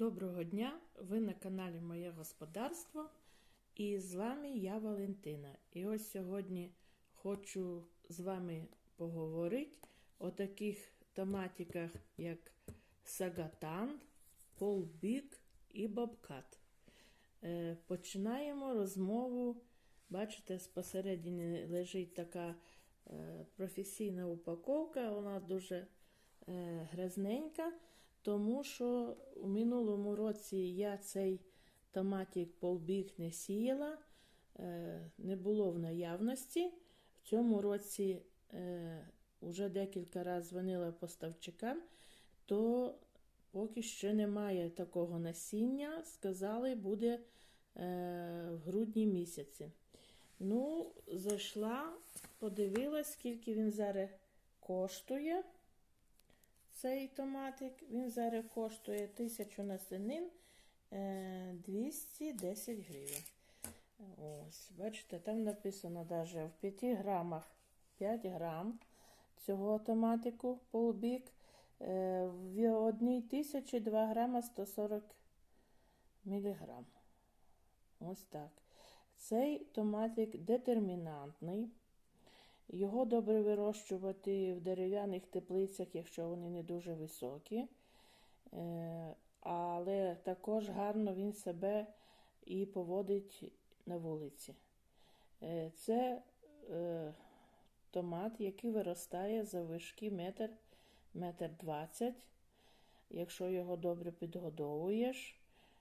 Доброго дня! Ви на каналі Моє Господарство і з вами я Валентина. І ось сьогодні хочу з вами поговорити о таких томатиках, як Сагатан, Полбік і Бобкат. Е, Починаємо розмову. Бачите, спосередині лежить така е, професійна упаковка, вона дуже е, грязненька. Тому що у минулому році я цей томатик полбіг не сіяла, е, не було в наявності. В цьому році вже декілька разів дзвонила поставчикам, то поки ще немає такого насіння. Сказали, буде е, в грудні місяці. Ну, зайшла, подивилась, скільки він зараз коштує цей томатик. Він зараз коштує 1000 насенин 210 гривень. Ось, бачите, там написано навіть в 5 грамах 5 грам цього томатику полбік. В одній тисячі 2 грама 140 міліграм. Ось так. Цей томатик детермінантний. Його добре вирощувати в дерев'яних теплицях, якщо вони не дуже високі. Але також гарно він себе і поводить на вулиці. Це томат, який виростає за вишки метр, метр двадцять. Якщо його добре підгодовуєш,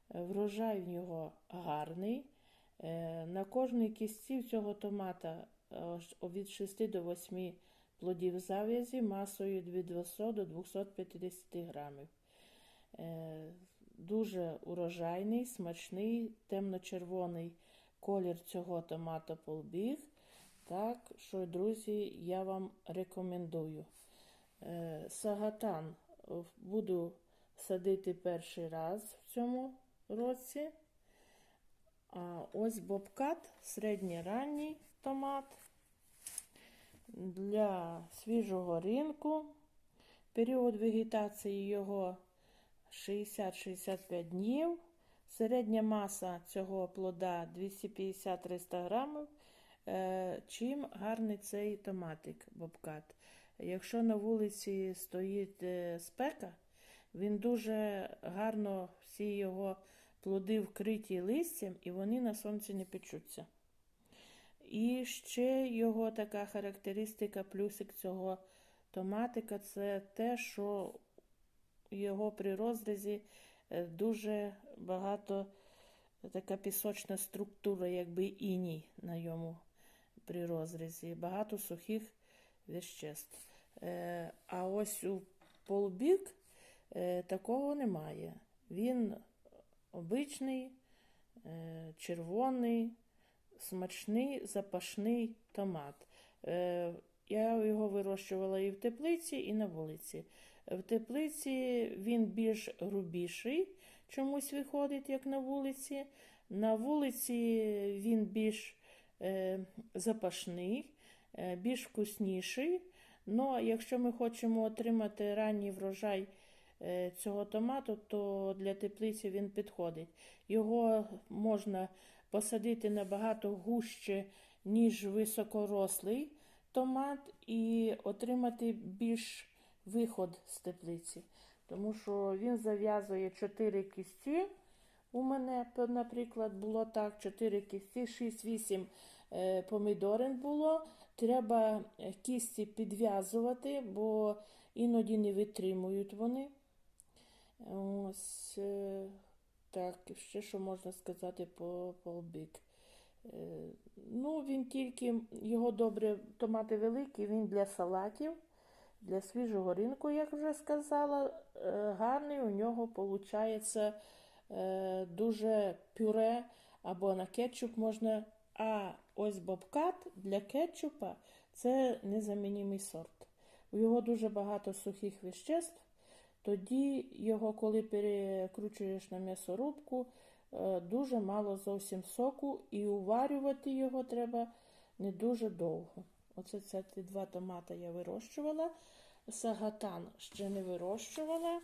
врожай в нього гарний. На кожній кістці цього томата від 6 до 8 плодів зав'язі масою від 200 до 250 грамів. Дуже урожайний, смачний, темно-червоний колір цього томата полбіг. Так що, друзі, я вам рекомендую. Сагатан буду садити перший раз в цьому році. А ось бобкат, середньоранній томат для свіжого ринку. Період вегетації його 60-65 днів. Середня маса цього плода 250-300 грамів. Чим гарний цей томатик бобкат. Якщо на вулиці стоїть спека, він дуже гарно всі його плоди вкриті листям, і вони на сонці не печуться. І ще його така характеристика, плюсик цього томатика це те, що його при розрізі дуже багато така пісочна структура, якби іній на йому при розрізі, багато сухих веществ. А ось у полбік такого немає. Він обичний, червоний, смачний, запашний томат. Я його вирощувала і в теплиці, і на вулиці. В теплиці він більш грубіший, чомусь виходить, як на вулиці. На вулиці він більш е, запашний, е, більш вкусніший. Ну, якщо ми хочемо отримати ранній врожай е, цього томату, то для теплиці він підходить. Його можна посадити набагато гуще, ніж високорослий томат, і отримати більш виход з теплиці. Тому що він зав'язує 4 кісті. У мене, наприклад, було так: 4 кісті, 6-8 помідорин було. Треба кісті підв'язувати, бо іноді не витримують вони. Ось так, ще що можна сказати по полбік. Ну, він тільки, його добре, томати великі, він для салатів, для свіжого ринку, як вже сказала, гарний у нього виходить дуже пюре або на кетчуп можна. А ось бобкат для кетчупа це незамінімий сорт. У його дуже багато сухих веществ. Тоді його, коли перекручуєш на м'ясорубку, дуже мало зовсім соку, і уварювати його треба не дуже довго. Оце ці два томати я вирощувала. Сагатан ще не вирощувала.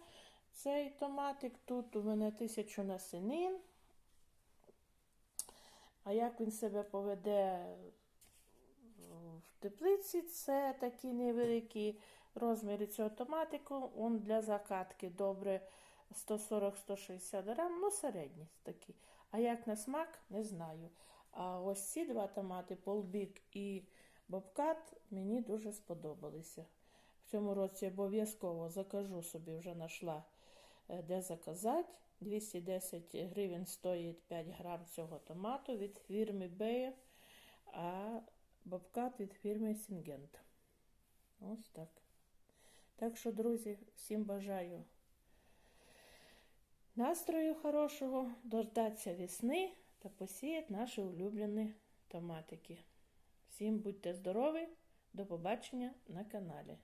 цей томатик. Тут у мене тисячу насінин. А як він себе поведе в теплиці, це такі невеликі розміри цього томатику. Он для закатки добре 140-160 грам, ну середні такі. А як на смак, не знаю. А ось ці два томати, полбік і бобкат, мені дуже сподобалися. В цьому році обов'язково закажу собі, вже знайшла е, де заказати. 210 гривень стоїть 5 грам цього томату від фірми Бея, а бобкат від фірми Сінгент. Ось так. Так що, друзі, всім бажаю настрою хорошого, дождатися весни та посіяти наші улюблені томатики. Всім будьте здорові, до побачення на каналі.